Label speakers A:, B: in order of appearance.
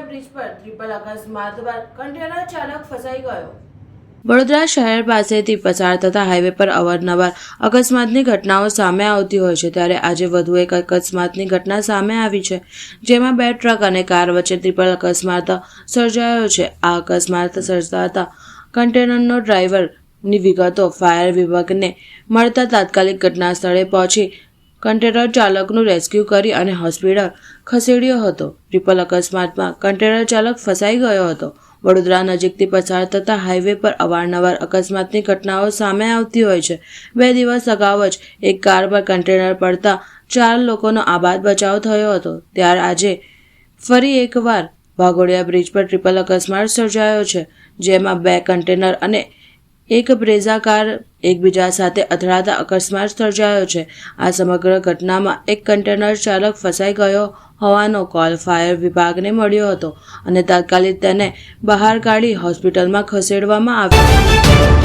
A: અકસ્માત બાદ કન્ટેનર ચાલક ફસાઈ ગયો.
B: વડોદરા શહેર પાસેથી પસાર થતા હાઈવે પર અવારનવાર અકસ્માતની ઘટનાઓ સામે આવતી હોય છે, ત્યારે આજે વધુ એક અકસ્માતની ઘટના સામે આવી છે, જેમાં બે ટ્રક અને કાર વચ્ચે ત્રિપલ અકસ્માત સર્જાયો છે. આ અકસ્માત સર્જાતા કન્ટેનરનો ડ્રાઈવરની વિગતો ફાયર વિભાગને મળતા તાત્કાલિક ઘટના સ્થળે પહોંચી કન્ટેનર ચાલકનું રેસ્ક્યુ કરી અને હોસ્પિટલ ખસેડ્યો હતો. ટ્રિપલ અકસ્માતમાં કન્ટેનર ચાલક ફસાઈ ગયો હતો. વડોદરા નજીકથી પસાર થતા હાઈવે પર અવારનવાર અકસ્માતની ઘટનાઓ સામે આવતી હોય છે. બે દિવસ અગાઉ જ એક કાર પર કન્ટેનર પડતા ચાર લોકોનો આબાદ બચાવ થયો હતો. ત્યારે આજે ફરી એકવાર વાઘોડિયા બ્રિજ પર ટ્રિપલ અકસ્માત સર્જાયો છે, જેમાં બે કન્ટેનર અને એક બ્રેઝા કાર એકબીજા સાથે અથડાતા અકસ્માત સર્જાયો છે. આ સમગ્ર ઘટનામાં એક કન્ટેનર ચાલક ફસાઈ ગયો હોવાનો કોલ ફાયર વિભાગને મળ્યો હતો અને તાત્કાલિક તેને બહાર કાઢી હોસ્પિટલમાં ખસેડવામાં આવ્યો.